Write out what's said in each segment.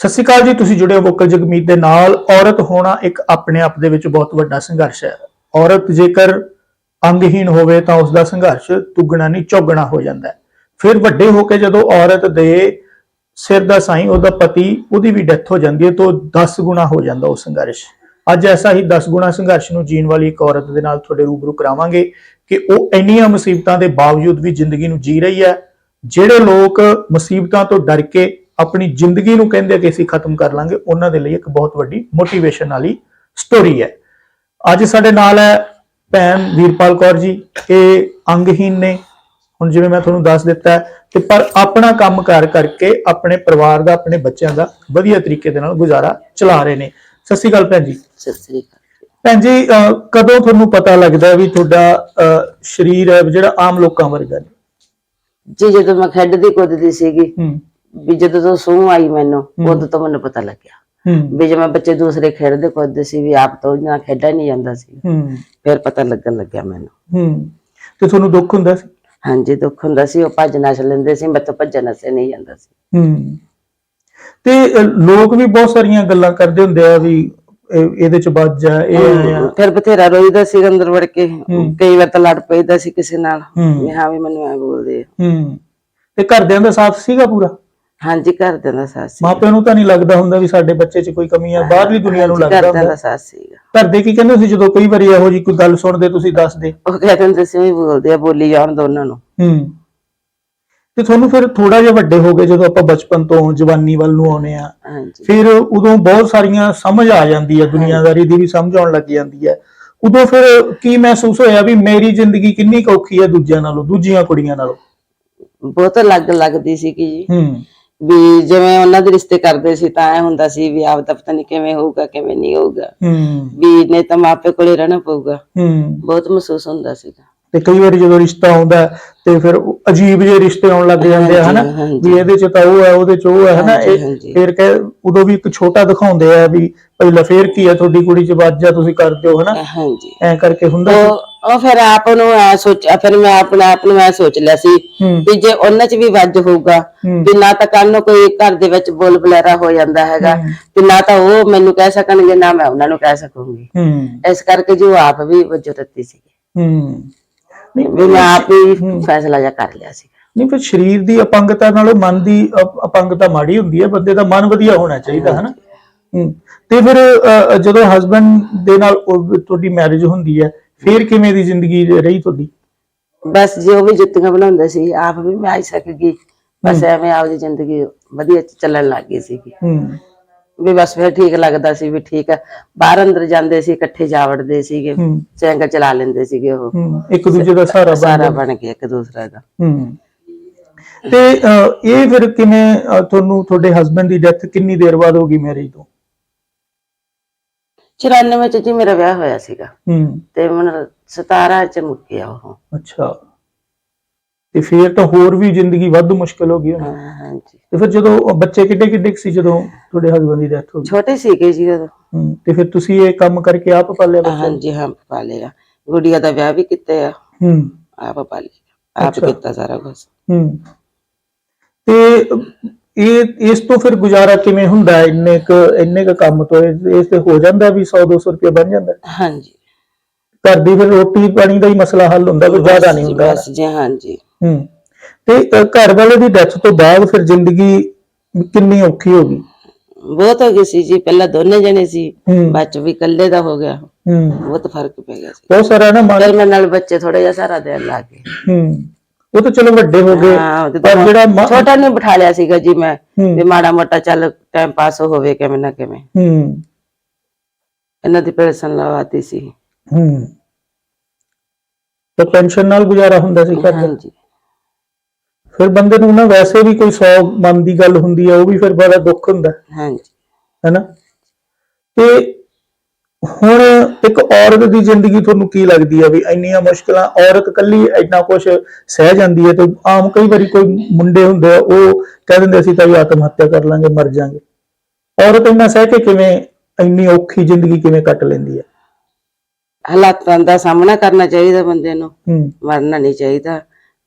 ਸਤਿ ਸ਼੍ਰੀ ਅਕਾਲ ਜੀ, ਤੁਸੀਂ ਜੁੜੇ ਹੋ ਵੋਕਲ ਜਗਮੀਤ ਦੇ ਨਾਲ। ਔਰਤ ਹੋਣਾ ਇੱਕ ਆਪਣੇ ਆਪ ਦੇ ਵਿੱਚ ਬਹੁਤ ਵੱਡਾ ਸੰਘਰਸ਼ ਹੈ। ਔਰਤ ਜੇਕਰ ਅੰਗਹੀਣ ਹੋਵੇ ਤਾਂ ਉਸ ਦਾ ਸੰਘਰਸ਼ ਦੁੱਗਣਾ ਨਹੀਂ, ਚੌਗਣਾ ਹੋ ਜਾਂਦਾ ਹੈ। ਫਿਰ ਵੱਡੇ ਹੋ ਕੇ ਜਦੋਂ ਔਰਤ ਦੇ ਸਿਰ ਦਾ ਸਾਈਂ, ਉਹਦਾ ਪਤੀ, ਉਹਦੀ ਵੀ ਡੈਥ ਹੋ ਜਾਂਦੀ ਹੈ ਤਾਂ 10 ਗੁਣਾ ਹੋ ਜਾਂਦਾ ਉਹ ਸੰਘਰਸ਼। ਅੱਜ ਐਸਾ ਹੀ 10 ਗੁਣਾ ਸੰਘਰਸ਼ ਨੂੰ ਜੀਣ ਵਾਲੀ ਇੱਕ ਔਰਤ ਦੇ ਨਾਲ ਤੁਹਾਡੇ ਰੂਬਰੂ ਕਰਾਵਾਂਗੇ ਕਿ ਉਹ ਇੰਨੀਆਂ ਮੁਸੀਬਤਾਂ ਦੇ ਬਾਵਜੂਦ ਵੀ ਜ਼ਿੰਦਗੀ ਨੂੰ ਜੀ ਰਹੀ ਹੈ, ਜਿਹੜੇ ਲੋਕ ਮੁਸੀਬਤਾਂ ਤੋਂ ਡਰ ਕੇ ਆਪਣੀ ਜ਼ਿੰਦਗੀ ਨੂੰ ਕਹਿੰਦੇ ਕਿ ਅਸੀਂ ਖਤਮ ਕਰ ਲਾਂਗੇ ਉਹਨਾਂ ਦੇ ਲਈ ਇੱਕ ਬਹੁਤ ਵੱਡੀ ਮੋਟੀਵੇਸ਼ਨ ਵਾਲੀ ਸਟੋਰੀ ਹੈ। ਅੱਜ ਸਾਡੇ ਨਾਲ ਹੈ ਭੈਣ ਵੀਰਪਾਲ ਕੌਰ ਜੀ ਇਹ ਅੰਗਹੀਨ ਨੇ। ਹੁਣ ਜਿਵੇਂ ਮੈਂ ਤੁਹਾਨੂੰ ਦੱਸ ਦਿੱਤਾ ਕਿ ਪਰ ਆਪਣਾ ਕੰਮ ਕਾਰ ਕਰਕੇ ਆਪਣੇ ਪਰਿਵਾਰ ਦਾ ਆਪਣੇ ਬੱਚਿਆਂ ਦਾ ਵਧੀਆ ਤਰੀਕੇ ਦੇ ਨਾਲ ਗੁਜ਼ਾਰਾ ਚਲਾ ਰਹੇ ਨੇ। ਸਤਿ ਸ਼੍ਰੀ ਅਕਾਲ ਭੈਣ ਜੀ। ਸਤਿ ਸ੍ਰੀ ਅਕਾਲ। ਭੈਣ ਜੀ ਕਦੋਂ ਤੁਹਾਨੂੰ ਪਤਾ ਲੱਗਦਾ ਵੀ ਤੁਹਾਡਾ ਸਰੀਰ ਹੈ ਜਿਹੜਾ ਆਮ ਲੋਕਾਂ ਵਰਗਾ ਨਹੀਂ ਜੀ ਜਦੋਂ ਮੈਂ ਖੇਡਦੀ ਕੁੱਦਦੀ ਸੀਗੀ ਹੂੰ। ਵੀ ਜਦੋਂ ਤੋਂ ਸੂਹ ਆਈ ਮੈਨੂੰ ਉਦੋਂ ਤੋਂ ਮੈਨੂੰ ਪਤਾ ਲੱਗਿਆ। ਵੀ ਜਿਵੇਂ ਬੱਚੇ ਦੂਸਰੇ ਖੇਡਦੇ ਕੁੱਦਦੇ ਸੀ ਵੀ ਆਪ ਤੋਂ ਉਹਨਾਂ ਖੇਡਿਆ ਨਹੀਂ ਜਾਂਦਾ ਸੀ। ਫਿਰ ਪਤਾ ਲੱਗਣ ਲੱਗਿਆ ਮੈਨੂੰ। ਤੇ ਤੁਹਾਨੂੰ ਦੁੱਖ ਹੁੰਦਾ ਸੀ? ਹਾਂਜੀ ਦੁੱਖ ਹੁੰਦਾ ਸੀ। ਉਹ ਭੱਜ ਨਸ ਲੈਂਦੇ ਸੀ ਮੈਂ ਤਾਂ ਭੱਜਣ ਨਸੇ ਨਹੀਂ ਜਾਂਦਾ ਸੀ। ਤੇ ਲੋਕ ਵੀ ਬਹੁਤ ਸਾਰੀਆਂ ਗੱਲਾਂ ਕਰਦੇ ਹੁੰਦੇ ਆ ਵੀ ਇਹ- ਇਹਦੇ ਚ ਵੱਜ ਆ ਇਹ ਫਿਰ ਬਥੇਰਾ ਰੋਈਦਾ ਸੀ ਅੰਦਰ ਵੜ ਕੇ। ਕਈ ਵਾਰ ਤਾਂ ਲੜ ਪੈਦਾ ਸੀ ਕਿਸੇ ਨਾਲ। ਵੀ ਹਾਂ ਵੀ ਮੈਨੂੰ ਐ ਬੋਲਦੇ। ਹੂੰ। ਤੇ ਘਰਦਿਆਂ ਦਾ ਸਾਥ ਸੀਗਾ ਪੂਰਾ? ਹਾਂਜੀ ਘਰ ਦਾ ਸਾਥ ਸੀ ਮਾਪਿਆਂ ਨੂੰ ਤਾਂ ਨਹੀਂ ਲੱਗਦਾ ਹੁੰਦਾ ਵੀ ਸਾਡੇ ਬੱਚੇ 'ਚ ਕੋਈ ਕਮੀ ਆ ਬਾਹਰਲੀ ਦੁਨੀਆ ਨੂੰ ਲੱਗਦਾ ਹੁੰਦਾ ਦਾ ਸਾਥ ਸੀਗਾ। ਘਰਦੇ ਕੀ ਕਹਿੰਦੇ ਸੀ ਜਦੋਂ ਕਈ ਵਾਰੀ ਇਹੋ ਜੀ ਕੋਈ ਗੱਲ ਸੁਣਦੇ ਤੁਸੀਂ ਦੱਸਦੇ? ਉਹ ਕਹਿੰਦੇ ਹੁੰਦੇ ਸੀ ਵੀ ਬੋਲਦੇ ਆ ਬੋਲੀ ਜਾਣ ਦੋਨਾਂ ਨੂੰ। ਹੂੰ। ਤੇ ਤੁਹਾਨੂੰ ਫਿਰ ਥੋੜਾ ਜਿਹਾ ਵੱਡੇ ਹੋ ਗਏ ਜਦੋਂ ਆਪਾਂ ਬਚਪਨ ਤੋਂ ਜਵਾਨੀ ਵੱਲ ਨੂੰ ਆਉਨੇ ਆ ਹਾਂਜੀ। ਫਿਰ ਉਦੋਂ ਬਹੁਤ ਸਾਰੀਆਂ ਸਮਝ ਆ ਜਾਂਦੀ ਹੈ ਦੁਨੀਆਦਾਰੀ ਦੀ ਵੀ ਸਮਝ ਆਉਣ ਲੱਗ ਜਾਂਦੀ ਹੈ। ਉਦੋਂ ਫਿਰ ਕੀ ਮਹਿਸੂਸ ਹੋਇਆ ਵੀ ਮੇਰੀ ਜ਼ਿੰਦਗੀ ਕਿੰਨੀ ਕੁ ਔਖੀ ਹੈ ਦੂਜਿਆਂ ਨਾਲੋਂ ਦੂਜੀਆਂ ਕੁੜੀਆਂ ਨਾਲੋਂ? ਬਹੁਤ ਅਲੱਗ ਲੱਗਦੀ ਸੀ ਕਿ ਜੀ। ਹੂੰ। ਵੀ ਜਿਵੇਂ ਉਹਨਾਂ ਦੇ ਰਿਸ਼ਤੇ ਕਰਦੇ ਸੀ ਤਾਂ ਐ ਹੁੰਦਾ ਸੀ ਵੀ ਆਪ ਦਾ ਪਤਾ ਨਹੀਂ ਕਿਵੇਂ ਹੋਊਗਾ ਕਿਵੇਂ ਨਹੀਂ ਹੋਊਗਾ। ਹੂੰ। ਵੀ ਨਹੀਂ ਤਾਂ ਮਾਪੇ ਕੋਲੇ ਰਹਿਣਾ ਪਊਗਾ। ਹੂੰ। ਬਹੁਤ ਮਹਿਸੂਸ ਹੁੰਦਾ ਸੀਗਾ। ਤੇ ਕਈ ਵਾਰੀ ਜਦੋਂ ਰਿਸ਼ਤਾ ਆਉਂਦਾ ਤੇ ਫਿਰ ਅਜੀਬ ਜਿਹੇ ਰਿਸ਼ਤੇ ਆਉਣ ਲੱਗ ਜਾਂਦੇ ਆ ਹਨਾ। ਵੀ ਇਹਦੇ ਚ ਤਾਂ ਉਹ ਹੈ ਉਹਦੇ ਚ ਉਹ ਹੈ ਹਨਾ। ਫਿਰ ਕਹੇ ਉਦੋਂ ਵੀ ਇੱਕ ਛੋਟਾ ਦਿਖਾਉਂਦੇ ਆ ਵੀ ਪਹਿਲਾਂ ਫੇਰ ਕੀ ਹੈ ਤੁਹਾਡੀ ਕੁੜੀ ਚ ਵੱਜ ਆ ਤੁਸੀਂ ਕਰਦੇ ਹੋ ਹਨਾ ਹਾਂਜੀ ਐ ਕਰਕੇ ਹੁੰਦਾ। ਉਹ ਫਿਰ ਆਪ ਨੂੰ ਐ ਸੋਚ ਫਿਰ ਮੈਂ ਆਪਣੇ ਆਪ ਨੂੰ ਐ ਸੋਚ ਲਿਆ ਸੀ ਵੀ ਜੇ ਉਹਨਾਂ 'ਚ ਵੀ ਵੱਜ ਹੋਊਗਾ। ਵੀ ਨਾ ਤਾਂ ਕੱਲ ਨੂੰ ਕੋਈ ਘਰ ਦੇ ਵਿੱਚ ਬੋਲ ਬਲੈਰਾ ਹੋ ਜਾਂਦਾ ਹੈਗਾ। ਤੇ ਨਾ ਤਾਂ ਉਹ ਮੈਨੂੰ ਕਹਿ ਸਕਣਗੇ ਨਾ ਮੈਂ ਉਹਨਾਂ ਨੂੰ ਕਹਿ ਸਕੂੰਗੀ ਇਸ ਕਰਕੇ ਜੋ ਆਪ ਵੀ ਵਜੋ ਰੱਤੀ ਸੀ ਹੂੰ ਨਹੀਂ ਵੀ ਮੈਂ ਆਪ ਹੀ ਫੈਸਲਾ ਜਾ ਕਰ ਲਿਆ ਸੀ ਨਹੀਂ ਫਿਰ ਸਰੀਰ ਦੀ ਅਪੰਗਤਾ ਨਾਲੋਂ ਮਨ ਦੀ ਅਪ- ਅਪੰਗਤਾ ਮਾੜੀ ਹੁੰਦੀ ਹੈ ਬੰਦੇ ਦਾ ਮਨ ਵਧੀਆ ਹੋਣਾ ਚਾਹੀਦਾ ਹੂੰ ਤੇ ਫਿਰ ਜਦੋਂ ਹਸਬੰਡ ਦੇ ਨਾਲ ਉਹ ਤੁਹਾਡੀ ਮੈਰਿਜ ਹੁੰਦੀ ਹੈ ਫਿਰ ਕਿਵੇਂ ਦੀ ਜ਼ਿੰਦਗੀ ਰਹੀ ਤੁਹਾਡੀ? ਬਸ ਜੋ ਵੀ ਜੁੱਤੀਆਂ ਬਣਾਉਂਦੇ ਸੀ ਆਪ ਵੀ ਮੈਂ ਆਈ ਸਕ ਗਈ। ਬਸ ਐਵੇਂ ਆਪਦੀ ਜ਼ਿੰਦਗੀ ਵਧੀਆ ਚੱਲਣ ਲੱਗ ਗਈ ਸੀ ਹੂੰ। ਵੀ ਬਸ ਫਿਰ ਠੀਕ ਲੱਗਦਾ ਸੀ ਵੀ ਠੀਕ ਹੈ। ਬਾਹਰ ਅੰਦਰ ਜਾਂਦੇ ਸੀ ਇਕੱਠੇ ਜਾ ਵੜਦੇ ਸੀਗੇ। ਹੂੰ। ਸਾਈਕਲ ਚਲਾ ਲੈਂਦੇ ਸੀਗੇ ਉਹ। ਹੂੰ ਇੱਕ ਦੂਜੇ ਦਾ ਸਹਾਰਾ ਬਣ ਸਾਰਾ ਬਣ ਕੇ ਇੱਕ ਦੂਸਰਾ ਦਾ। ਹੂੰ। ਤੇ ਇਹ ਫਿਰ ਕਿਵੇਂ ਤੁਹਾਨੂੰ ਤੁਹਾਡੇ ਹਸਬੰਡ ਦੀ ਡੈਥ ਕਿੰਨੀ ਦੇਰ ਬਾਅਦ ਹੋ ਗਈ ਮੈਰਿਜ ਤੋਂ? 94 ਚ ਜੀ ਮੇਰਾ ਵਿਆਹ ਹੋਇਆ ਸੀਗਾ। ਹੂੰ। ਤੇ ਮਨ 17 ਚ ਮੁੱਕ ਗਿਆ ਉਹ। ਅੱਛਾ। ਤੇ ਫਿਰ ਤਾਂ ਹੋਰ ਵੀ ਜ਼ਿੰਦਗੀ ਵੱਧ ਮੁਸ਼ਕਲ ਹੋ ਗਈ ਹੋਣੀ। ਹਾਂ, ਹਾਂਜੀ। ਤੇ ਫਿਰ ਜਦੋਂ ਉਹ ਬੱਚੇ ਕਿੱਡੇ ਕਿੱਡੇ ਕੁ ਸੀ ਜਦੋਂ ਤੁਹਾਡੇ ਹਸਬੰਦ ਦੀ ਡੈਥ ਹੋ ਗਈ? ਛੋਟੇ ਸੀਗੇ ਜੀ ਉਦੋਂ। ਹੂੰ, ਤੇ ਫਿਰ ਤੁਸੀਂ ਇਹ ਕੰਮ ਕਰਕੇ ਆਪ ਪਾਲਿਆ ਬੱਚਾ ਹਾਂਜੀ ਹਾਂ ਪਾਲੇਗਾ ਗੁੜੀਆ ਦਾ ਵਿਆਹ ਵੀ ਕੀਤਾ ਆ। ਹੂੰ। ਆਪ ਪਾਲੇਗਾ ਆਪ ਅੱਛਾ। ਕੀਤਾ ਸਾਰਾ ਕੁਝ ਹੂੰ। ਤੇ ਇਹ ਇਸ ਤੋਂ ਫਿਰ ਗੁਜ਼ਾਰਾ ਕਿਵੇਂ ਹੁੰਦਾ ਹੈ? ਇੰਨੇ ਕ ਇੰਨੇ ਕ ਕੰਮ ਤੋਂ ਇਹ ਇਸ ਤੇ ਹੋ ਜਾਂਦਾ ਵੀ 100 200 ਰੁਪਏ ਬਣ ਜਾਂਦਾ? ਹੈ? ਹਾਂਜੀ। ਘਰ ਦੀ ਫਿਰ ਰੋਟੀ ਪਾਣੀ ਦਾ ਹੀ ਮਸਲਾ ਹੱਲ ਹੁੰਦਾ ਕੋਈ ਜ਼ਿਆਦਾ ਨਹੀਂ ਹੁੰਦਾ। ਬਸ ਜੀ ਹਾਂਜੀ। ਹੂੰ। ਤੇ ਅ, ਘਰ ਵਾਲੇ ਦੀ ਡੈਥ ਤੋਂ ਬਾਅਦ ਫਿਰ ਜ਼ਿੰਦਗੀ ਕਿੰਨੀ ਔਖੀ ਹੋ ਗਈ? ਬਹੁਤ ਹੋ ਗਈ ਸੀ ਜੀ। ਪਹਿਲਾਂ ਦੋਨੇ ਜਣੇ ਸੀ। ਹੂੰ। ਬਾਅਦ ਚ ਵੀ ਇਕੱਲੇ ਦਾ ਹੋ ਗਿਆ। ਹੂੰ। ਬਹੁਤ ਫ਼ਰਕ ਪੈ ਗਿਆ ਸੀ। ਬਹੁਤ ਸਾਰਾ ਨਾ ਮਨ ਫਿਰ ਨਾਲ ਬੱਚੇ ਥੋੜੇ ਜਿਹਾ ਸਾਰਾ ਦੇਣ ਲੱਗ ਗਏ ਹੂੰ। ਉਹ ਤਾਂ ਚਲੋ ਵੱਡੇ ਹੋ ਗਏ। ਹਾਂ ਪਰ ਜਿਹੜਾ ਮ- ਛੋਟਾ ਨੇ ਬਿਠਾ ਲਿਆ ਸੀਗਾ ਜੀ ਮੈਂ। ਹੂੰ। ਵੀ ਮਾੜਾ ਮੋਟਾ ਚੱਲ ਟਾਈਮ ਪਾਸ ਹੋਵੇ ਕਿਵੇਂ ਨਾ ਕਿਵੇਂ। ਹੂੰ। ਇਹਨਾਂ ਦੀ ਪੈਨਸ਼ਨ ਲਵਾਤੀ ਸੀ। ਹੂੰ। ਤਾਂ ਪੈਨਸ਼ਨ ਨਾਲ ਗੁਜ਼ਾਰਾ ਹੁੰਦਾ ਸੀ ਘਰ ਦਾ? ਹਾਂਜੀ। ਫਿਰ ਬੰਦੇ ਨੂੰ ਨਾ ਵੈਸੇ ਵੀ ਕੋਈ 100 ਮਨ ਦੀ ਗੱਲ ਹੁੰਦੀ ਹੈ ਉਹ ਵੀ ਫਿਰ ਬੜਾ ਦੁੱਖ ਹੁੰਦਾ। ਹਾਂਜੀ। ਹੈਨਾ? ਤੇ ਹੁਣ ਇੱਕ ਔਰਤ ਦੀ ਜ਼ਿੰਦਗੀ ਤੁਹਾਨੂੰ ਕੀ ਲੱਗਦੀ ਹੈ ਵੀ ਇੰਨੀਆਂ ਮੁਸ਼ਕਲਾਂ ਔਰਤ ਕੱਲੀ ਇੰਨਾ ਕੁਝ ਸਹਿ ਜਾਂਦੀ ਹੈ ਤੇ ਆਮ ਕਈ ਵਾਰੀ ਕੋਈ ਮੁੰਡੇ ਹੁੰਦੇ ਆ ਉਹ ਕਹਿ ਦਿੰਦੇ ਅਸੀਂ ਤਾਂ ਵੀ ਆਤਮ ਹੱਤਿਆ ਕਰ ਲਾਂਗੇ ਮਰ ਜਾਾਂਗੇ। ਔਰਤ ਇੰਨਾ ਸਹਿ ਕੇ ਕਿਵੇਂ ਇੰਨੀ ਔਖੀ ਜ਼ਿੰਦਗੀ ਕਿਵੇਂ ਕੱਟ ਲੈਂਦੀ ਹੈ ਹਾਲਾਤਾਂ ਦਾ ਸਾਹਮਣਾ ਕਰਨਾ ਚਾਹੀਦਾ ਬੰਦੇ ਨੂੰ ਮਰਨਾ ਨਹੀਂ ਚਾਹੀਦਾ।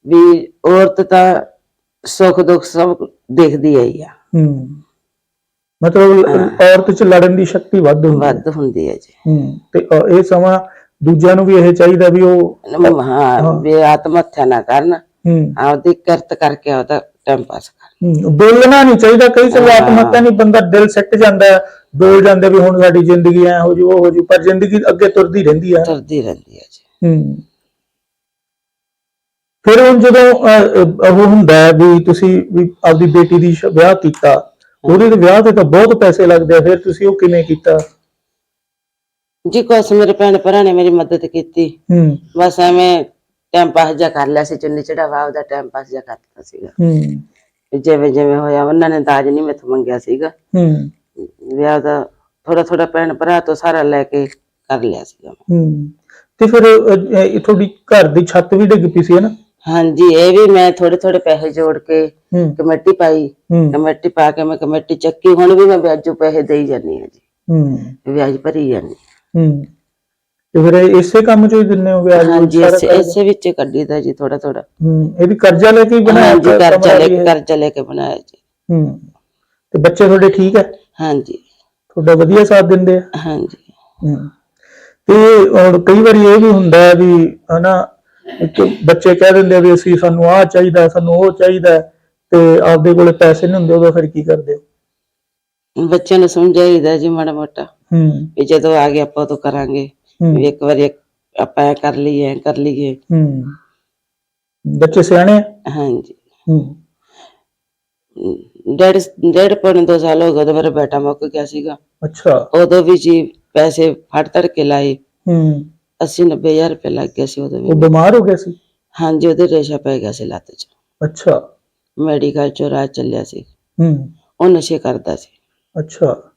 ਵੀ ਔਰਤ ਤਾਂ ਸੁੱਖ ਦੁੱਖ ਸਭ ਦੇਖਦੀ ਆਈ ਆ। ਹੂੰ। ਮਤਲਬ ਔਰਤ 'ਚ ਲੜਨ ਦੀ ਸ਼ਕਤੀ ਵੱਧ ਹੁੰਦੀ ਹੈ। ਵੱਧ ਹੁੰਦੀ ਹੈ ਜੀ। ਹੂੰ। ਤੇ ਅ, ਇਹ ਸਮਾਂ ਦੂਜਿਆਂ ਨੂੰ ਵੀ ਇਹ ਚਾਹੀਦਾ ਵੀ ਉਹ ਹਾਂ ਵੀ ਆਤਮ ਹੱਤਿਆ ਨਾ ਕਰਨ। ਹੂੰ। ਆਪਦੀ ਕਿਰਤ ਕਰਕੇ ਉਹਦਾ ਟਾਈਮ ਪਾਸ ਕਰ ਹੂੰ, ਡੋਲਣਾ ਨਹੀਂ ਚਾਹੀਦਾ। ਕਈ ਸਵਾਲ ਆਤਮਹੱਤਿਆ ਨਹੀਂ ਬੰਦਾ ਦਿਲ ਸਿੱਟ ਜਾਂਦਾ ਹੈ, ਡੋਲ ਜਾਂਦਾ ਵੀ ਹੁਣ ਸਾਡੀ ਜ਼ਿੰਦਗੀ ਐ ਹੋ ਜੂ ਉਹ ਹੋ ਜੂ। ਪਰ ਜ਼ਿੰਦਗੀ ਅੱਗੇ ਤੁਰਦੀ ਰਹਿੰਦੀ ਹੈ ਤੁਰਦੀ ਰਹਿੰਦੀ ਹੈ ਜੀ। ਹੂੰ। ਫਿਰ ਹੁਣ ਜਦੋਂ ਉਹ ਹੁੰਦਾ ਵੀ ਤੁਸੀਂ ਵੀ ਆਪਦੀ ਬੇਟੀ ਦੀ ਵਿਆਹ ਕੀਤਾ ਉਹਦੇ ਤੇ ਵਿਆਹ ਤੇ ਤਾਂ ਬਹੁਤ ਪੈਸੇ ਲੱਗਦੇ ਆ ਫਿਰ ਤੁਸੀਂ ਉਹ ਕਿਵੇਂ ਕੀਤਾ? ਜੀ ਕੁਛ ਮੇਰੇ ਭੈਣ ਭਰਾ ਨੇ ਮੇਰੀ ਮਦਦ ਕੀਤੀ। ਹੂੰ। ਬਸ ਐਵੇਂ ਟਾਈਮ ਪਾਸ ਜਿਹਾ ਕਰ ਲਿਆ ਸੀ ਚੁੰਨੀ ਚੜਾਵਾ ਉਹਦਾ ਟਾਈਮ ਪਾਸ ਜਿਹਾ ਕਰਤਾ ਸੀਗਾ। ਹੂੰ। ਜਿਵੇਂ ਜਿਵੇਂ ਹੋਇਆ ਉਹਨਾਂ ਨੇ ਦਾਜ ਨਹੀਂ ਮੈਥੋਂ ਮੰਗਿਆ ਸੀਗਾ। ਹੂੰ। ਵਿਆਹ ਦਾ ਥੋੜਾ ਥੋੜਾ ਭੈਣ ਭਰਾ ਤੋਂ ਸਾਰਾ ਲੈ ਕੇ ਕਰ ਲਿਆ ਸੀਗਾ। ਹੂੰ। ਤੇ ਫਿਰ ਅਹ, ਇਹ ਤੁਹਾਡੀ ਘਰ ਦੀ ਛੱਤ ਵੀ ਡਿੱਗ ਪਈ ਸੀ ਹੈ ਨਾ? ਹਾਂਜੀ ਇਹ ਵੀ ਮੈਂ ਥੋੜੇ ਥੋੜੇ ਪੈਸੇ ਜੋੜ ਕੇ ਹੂੰ। ਕਮੇਟੀ ਪਾਈ। ਹੂੰ। ਕਮੇਟੀ ਪਾ ਕੇ ਮੈਂ ਕਮੇਟੀ ਚੱਕੀ ਹੁਣ ਵੀ ਮੈਂ ਵਿਆਜੂ ਪੈਸੇ ਦੇਈ ਜਾਂਦੀ ਹਾਂ ਜੀ। ਹੂੰ। ਵਿਆਜ ਭਰੀ ਜਾਂਦੀ ਹੂੰ। ਤੇ ਫਿਰ ਇਹ ਇਸੇ ਕੰਮ ਚੋਂ ਹੀ ਦਿੰਨੇ ਹੋ ਵਿਆਜ? ਹਾਂਜੀ ਸਾਰਾ ਇਸੇ ਕਰਜ਼ਾ? ਇਸੇ ਵਿੱਚ ਕੱਢੀਦਾ ਜੀ ਥੋੜਾ ਥੋੜਾ ਹੂੰ ਇਹ ਵੀ ਕਰਜ਼ਾ ਲੈ ਕੇ ਹੀ ਬਣਾਇਆ ਹਾਂਜੀ ਕਮਰਾ ਕਰਜ਼ਾ ਲੈ ਵੀ ਕੇ ਇਹ? ਕਰਜ਼ਾ ਲੈ ਕੇ ਬਣਾਇਆ ਜੀ। ਹੂੰ। ਤੇ ਬੱਚੇ ਤੁਹਾਡੇ ਠੀਕ ਹੈ? ਹਾਂਜੀ। ਤੁਹਾਡਾ ਵਧੀਆ ਸਾਥ ਦਿੰਦੇ ਆ? ਹਾਂਜੀ। ਹਮ। ਤੇ ਔਰ ਕਈ ਵਾਰੀ ਇਹ ਵੀ ਹੁੰਦਾ ਹੈ ਵੀ ਹਨਾ ਬੱਚੇ ਕਹਿ ਦਿੰਦੇ ਆ ਵੀ ਅਸੀਂ ਸਾਨੂੰ ਆਹ ਚਾਹੀਦਾ ਸਾਨੂੰ ਉਹ ਚਾਹੀਦਾ ਤੇ ਆਪਦੇ ਕੋਲੇ ਪੈਸੇ ਨਹੀਂ ਹੁੰਦੇ ਉਦੋਂ ਫਿਰ ਕੀ ਕਰਦੇ ਹੋ? ਬੱਚਿਆਂ ਨੂੰ ਸਮਝਾਈਦਾ ਜੀ ਮਾੜਾ ਮੋਟਾ। ਹੂੰ। ਵੀ ਜਦੋਂ ਆ ਗਏ ਆਪਾਂ ਉਦੋਂ ਕਰਾਂਗੇ। ਹੂੰ। ਵੀ ਇੱਕ ਵਾਰੀ ਆਪਾਂ ਐ ਕਰ ਲਈਏ ਐਂ ਕਰ ਲਈਏ। ਹੂੰ। ਬੱਚੇ ਸਿਆਣੇ ਆ? ਹਾਂਜੀ। ਹੂੰ। ਡੇਢ ਡੇਢ ਪੌਣੇ ਦੋ ਸਾਲ ਹੋ ਗਏ ਉਦੋਂ ਮੇਰਾ ਬੇਟਾ ਮੁੱਕ ਗਿਆ ਸੀਗਾ। ਅੱਛਾ। ਉਦੋਂ ਵੀ ਜੀ ਪੈਸੇ ਫੜ ਤੜ ਕੇ ਲਾਏ। ਹੂੰ। 80 90 ਹਜ਼ਾਰ ਰੁਪਏ ਲੱਗ ਗਿਆ ਸੀ ਵੀ ਉਹ ਬਿਮਾਰ ਹੋ ਗਿਆ ਸੀ? ਹਾਂਜੀ ਉਹਦੇ ਰੇਸ਼ਾ ਪੈ ਗਿਆ ਸੀ ਲੱਤ 'ਚ। ਅੱਛਾ। ਮੈਡੀਕਲ ਚੋਂ ਰਾਜ ਚੱਲਿਆ ਸੀ। ਹੂੰ। ਉਹ ਨਸ਼ੇ ਕਰਦਾ ਸੀ। ਅੱਛਾ।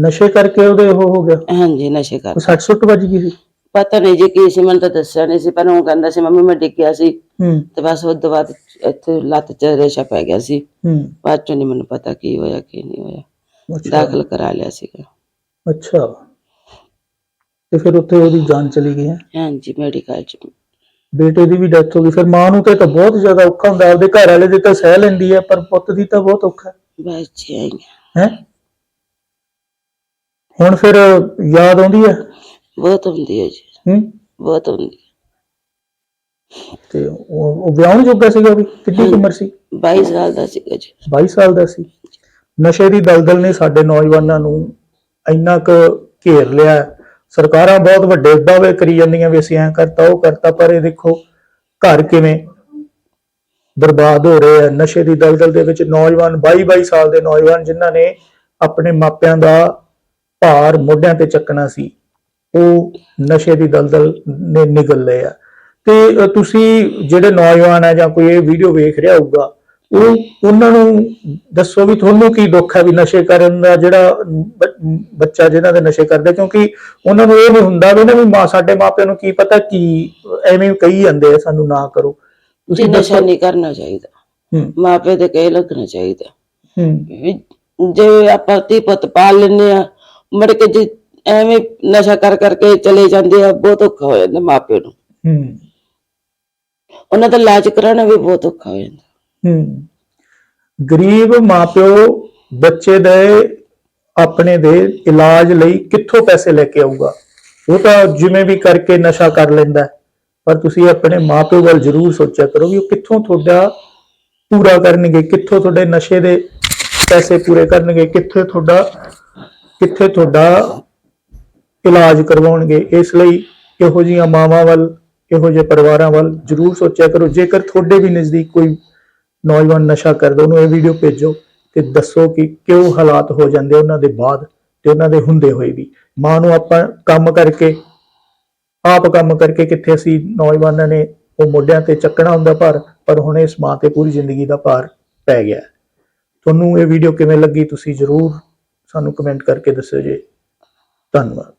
ਨਸ਼ੇ ਕਰਕੇ ਉਹਦੇ ਉਹ ਹੋ ਗਿਆ? ਹਾਂਜੀ ਨਸ਼ੇ ਉਹ ਕਰਦਾ ਸੱਟ ਸੁੱਟ ਵੱਜ ਗਈ ਸੀ? ਪਤਾ ਨਹੀਂ ਜੀ ਕੀ ਸੀ ਮੈਨੂੰ ਤਾਂ ਦੱਸਿਆ ਨਹੀਂ ਸੀ ਪਰ ਉਹ ਕਹਿੰਦਾ ਸੀ ਮੰਮੀ ਮੈਂ ਡਿੱਗਿਆ ਸੀ। ਹੂੰ। ਤੇ ਬਸ ਉਸ ਤੋਂ ਬਾਅਦ ਇੱਥੇ ਲੱਤ 'ਚ ਰੇਸ਼ਾ ਪੈ ਗਿਆ ਸੀ। ਹੂੰ। ਬਾਅਦ ਚੋਂ ਨਹੀਂ ਮੈਨੂੰ ਪਤਾ ਕੀ ਹੋਇਆ ਕੀ ਨਹੀਂ ਹੋਇਆ। ਅੱਛਾ। ਦਾਖਲ ਕਰਾ ਲਿਆ ਸੀਗਾ। ਅੱਛਾ। ਤੇ ਫਿਰ ਉੱਥੇ ਉਹਦੀ ਜਾਨ ਚਲੀ ਗਈ ਹੈ। ਹਾਂਜੀ ਮੈਡੀਕਲ 'ਚ। ਬੇਟੇ ਦੀ ਵੀ ਡੈਥ ਹੋ ਗਈ। ਫਿਰ ਮਾਂ ਨੂੰ ਤੇ ਤਾਂ ਬਹੁਤ ਜ਼ਿਆਦਾ ਔਖਾ ਹੁੰਦਾ। ਆਪਦੇ ਘਰ ਵਾਲੇ ਦੇ ਤਾਂ ਸਹਿ ਲੈਂਦੀ ਹੈ ਪਰ ਪੁੱਤ ਦੀ ਤਾਂ ਬਹੁਤ ਔਖਾ ਬਸ ਜੀ ਆਈ ਹੈ? ਹੁਣ ਫਿਰ ਯਾਦ ਆਉਂਦੀ ਹੈ? ਬਹੁਤ ਹੁੰਦੀ ਹੈ ਜੀ। ਹੂੰ? ਬਹੁਤ ਹੁੰਦੀ ਤੇ ਉਹ ਉਹ ਵਿਆਹਣ ਜੋਗਾ ਸੀਗਾ ਵੀ? ਕਿੰਨੀ ਕੁ ਉਮਰ ਸੀ? ਹੈ 22 ਸਾਲ ਦਾ ਸੀਗਾ ਜੀ। 22 ਸਾਲ ਦਾ ਸੀ। ਨਸ਼ੇ ਦੀ ਦਲਦਲ ਨੇ ਸਾਡੇ ਨੌਜਵਾਨਾਂ ਨੂੰ ਇੰਨਾ ਕੁ ਘੇਰ ਲਿਆ ਹੈ। ਸਰਕਾਰਾਂ ਬਹੁਤ ਵੱਡੇ ਦਾਅਵੇ ਕਰੀ ਜਾਂਦੀਆਂ ਵੀ ਅਸੀਂ ਐਂ ਕਰਤਾ, ਉਹ ਕਰਤਾ, ਪਰ ਇਹ ਦੇਖੋ, ਘਰ ਕਿਵੇਂ ਬਰਬਾਦ ਹੋ ਰਹੇ ਆ। ਨਸ਼ੇ ਦੀ ਦਲਦਲ ਦੇ ਵਿੱਚ ਨੌਜਵਾਨ 22 22 ਸਾਲ ਦੇ ਨੌਜਵਾਨ ਜਿਨ੍ਹਾਂ ਨੇ ਆਪਣੇ ਮਾਪਿਆਂ ਦਾ ਭਾਰ ਮੋਢਿਆਂ ਤੇ ਚੱਕਣਾ ਸੀ, ਉਹ ਨਸ਼ੇ ਦੀ ਦਲਦਲ ਨੇ ਨਿਗਲ ਲਏ ਆ। ਤੇ ਤੁਸੀਂ ਜਿਹੜੇ ਨੌਜਵਾਨ ਆ ਜਾਂ ਕੋਈ ਇਹ ਵੀਡੀਓ ਵੇਖ ਰਿਹਾ ਹੋਊਗਾ ਉਹ ਉਹਨਾਂ ਨੂੰ ਦੱਸੋ ਵੀ ਤੁਹਾਨੂੰ ਕੀ ਦੁੱਖ ਹੈ ਵੀ ਨਸ਼ੇ ਕਰਨ ਦਾ ਜਿਹੜਾ ਬੱਚਾ ਜਿਹਨਾਂ ਦੇ ਨਸ਼ੇ ਕਰਦੇ ਕਿਉਂਕਿ ਉਹਨਾਂ ਨੂੰ ਇਹ ਨਹੀਂ ਹੁੰਦਾ ਵੀ ਨਾ ਵੀ ਮਾਂ ਸਾਡੇ ਮਾਪਿਆਂ ਨੂੰ ਕੀ ਪਤਾ ਕੀ ਐਵੇਂ ਕਹੀ ਜਾਂਦੇ ਆ ਸਾਨੂੰ ਨਾ ਕਰੋ। ਤੁਸੀਂ ਨਸ਼ਾ ਨਹੀਂ ਕਰਨਾ ਚਾਹੀਦਾ। ਮਾਪੇ ਦੇ ਕਹੇ ਲੱਗਣਾ ਚਾਹੀਦਾ। ਜੇ ਆਪਾਂ ਤੀ ਪੁੱਤ ਪਾਲ ਲੈਨੇ ਆ ਮੜ ਕੇ ਜੇ ਐਵੇਂ ਨਸ਼ਾ ਕਰ ਕਰਕੇ ਚਲੇ ਜਾਂਦੇ ਆ ਬਹੁਤ ਔਖਾ ਹੋ ਜਾਂਦਾ ਮਾਪੇ ਨੂੰ। ਹੂੰ। ਉਹਨਾਂ ਦਾ ਇਲਾਜ ਕਰਾਉਣਾ ਵੀ ਬਹੁਤ ਔਖਾ ਹੋ ਜਾਂਦਾ। ਹੂੰ। ਗਰੀਬ ਮਾਪਿਓ ਬੱਚੇ ਦੇ, ਆਪਣੇ ਦੇ ਇਲਾਜ ਲਈ ਕਿੱਥੋਂ ਪੈਸੇ ਲੈ ਕੇ ਆਊਗਾ? ਉਹ ਤਾਂ ਜਿਵੇਂ ਵੀ ਕਰਕੇ ਨਸ਼ਾ ਕਰ ਲੈਂਦਾ ਪਰ ਤੁਸੀਂ ਆਪਣੇ ਮਾਪਿਓ ਵੱਲ ਜ਼ਰੂਰ ਸੋਚਿਆ ਕਰੋ ਵੀ ਉਹ ਕਿੱਥੋਂ ਤੁਹਾਡਾ ਪੂਰਾ ਕਰਨਗੇ, ਕਿੱਥੋਂ ਤੁਹਾਡੇ ਨਸ਼ੇ ਦੇ ਪੈਸੇ ਪੂਰੇ ਕਰਨਗੇ, ਕਿੱਥੇ ਤੁਹਾਡਾ ਕਿੱਥੇ ਤੁਹਾਡਾ ਇਲਾਜ ਕਰਵਾਉਣਗੇ। ਇਸ ਲਈ ਇਹੋ ਜਿਹੀਆਂ ਮਾਵਾਂ ਵੱਲ, ਇਹੋ ਜਿਹੇ ਪਰਿਵਾਰਾਂ ਵੱਲ ਜ਼ਰੂਰ ਸੋਚਿਆ ਕਰੋ। ਜੇਕਰ ਤੁਹਾਡੇ ਵੀ ਨਜ਼ਦੀਕ ਕੋਈ ਨੌਜਵਾਨ ਨਸ਼ਾ ਕਰਦੇ, ਉਹਨੂੰ ਇਹ ਵੀਡੀਓ ਭੇਜੋ ਤੇ ਦੱਸੋ ਕਿ ਕਿਉਂ ਹਾਲਾਤ ਹੋ ਜਾਂਦੇ, ਉਹਨਾਂ ਦੇ ਬਾਅਦ ਤੇ ਉਹਨਾਂ ਦੇ ਹੁੰਦੇ ਹੋਏ ਵੀ। ਮਾਂ ਨੂੰ ਆਪਾਂ ਕੰਮ ਕਰਕੇ, ਆਪ ਕੰਮ ਕਰਕੇ ਕਿੱਥੇ ਅਸੀਂ ਨੌਜਵਾਨਾਂ ਨੇ ਉਹ ਮੋਢਿਆਂ ਤੇ ਚੱਕਣਾ ਹੁੰਦਾ ਭਾਰ, ਪਰ ਹੁਣ ਇਸ ਮਾਂ ਤੇ ਪੂਰੀ ਜ਼ਿੰਦਗੀ ਦਾ ਭਾਰ ਪੈ ਗਿਆ ਤੁਹਾਨੂੰ ਇਹ ਵੀਡੀਓ ਕਿਵੇਂ ਲੱਗੀ, ਤੁਸੀਂ ਜ਼ਰੂਰ ਸਾਨੂੰ ਕਮੈਂਟ ਕਰਕੇ ਦੱਸਿਓ ਜੀ। ਧੰਨਵਾਦ।